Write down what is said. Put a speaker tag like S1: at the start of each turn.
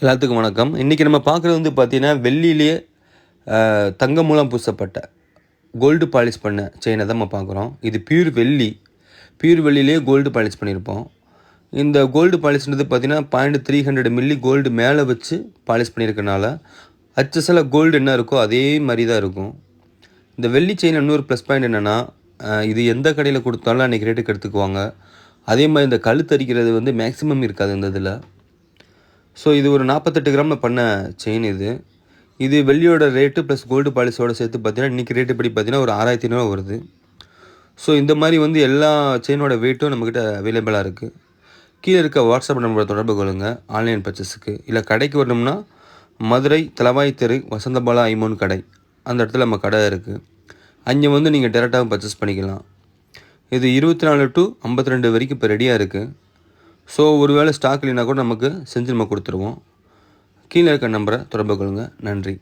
S1: எல்லாத்துக்கும் வணக்கம். இன்றைக்கி நம்ம பார்க்குறது வந்து பார்த்தீங்கன்னா வெள்ளியிலேயே தங்கம் மூலம் பூசப்பட்ட கோல்டு பாலிஷ் பண்ண செயினை தான் நம்ம பார்க்குறோம். இது பியூர் வெள்ளி. பியூர் வெள்ளியிலேயே கோல்டு பாலிஷ் பண்ணியிருப்போம். இந்த கோல்டு பாலிஷ்ன்றது பார்த்தீங்கன்னா point three hundred milli gold மேலே வச்சு பாலிஷ் பண்ணியிருக்கனால அச்சஸில் கோல்டு என்ன இருக்கோ அதே மாதிரி தான் இருக்கும். இந்த வெள்ளி செயின் இன்னொரு ப்ளஸ் பாயிண்ட் என்னென்னா இது எந்த கடையில் கொடுத்தாலும் அன்றைக்கி ரேட்டுக்கு எடுத்துக்குவாங்க. அதே மாதிரி இந்த கழுத்தரிக்கிறது வந்து மேக்ஸிமம் இருக்காது இந்த இதில். ஸோ இது ஒரு நாற்பத்தெட்டு கிராமில் பண்ண செயின் இது. இது வெள்ளியோட ரேட்டு ப்ளஸ் கோல்டு பாலிஸோட சேர்த்து பார்த்தீங்கன்னா இன்றைக்கி ரேட்டு படி பார்த்தீங்கன்னா ஒரு ஆறாயிரத்தி ஐநூறுவா வருது. ஸோ இந்த மாதிரி வந்து எல்லா செயினோட வெயிட்டும் நம்மக்கிட்ட அவைலபிளாக இருக்குது கீழே இருக்க வாட்ஸ்அப் நம்பரை தொடர்பு கொள்ளுங்கள் ஆன்லைன் பர்ச்சேஸுக்கு இல்லை கடைக்கு வரணும்னா மதுரை தலவாய் தெரு வசந்தபாலா ஐமோன் கடை. அந்த இடத்துல நம்ம கடை இருக்குது அங்கே வந்து நீங்கள் டேரெக்டாக பர்ச்சேஸ் பண்ணிக்கலாம். இது இருபத்தி நாலு டு ஐம்பத்தி ரெண்டு வரைக்கும் இப்போ ரெடியாக இருக்குது ஸோ ஒருவேளை ஸ்டாக் இல்லைனா கூட நமக்கு செஞ்சு நம்ம கொடுத்துருவோம். கீழே இருக்க நம்பரை தொடர்பு கொள்ளுங்கள் நன்றி.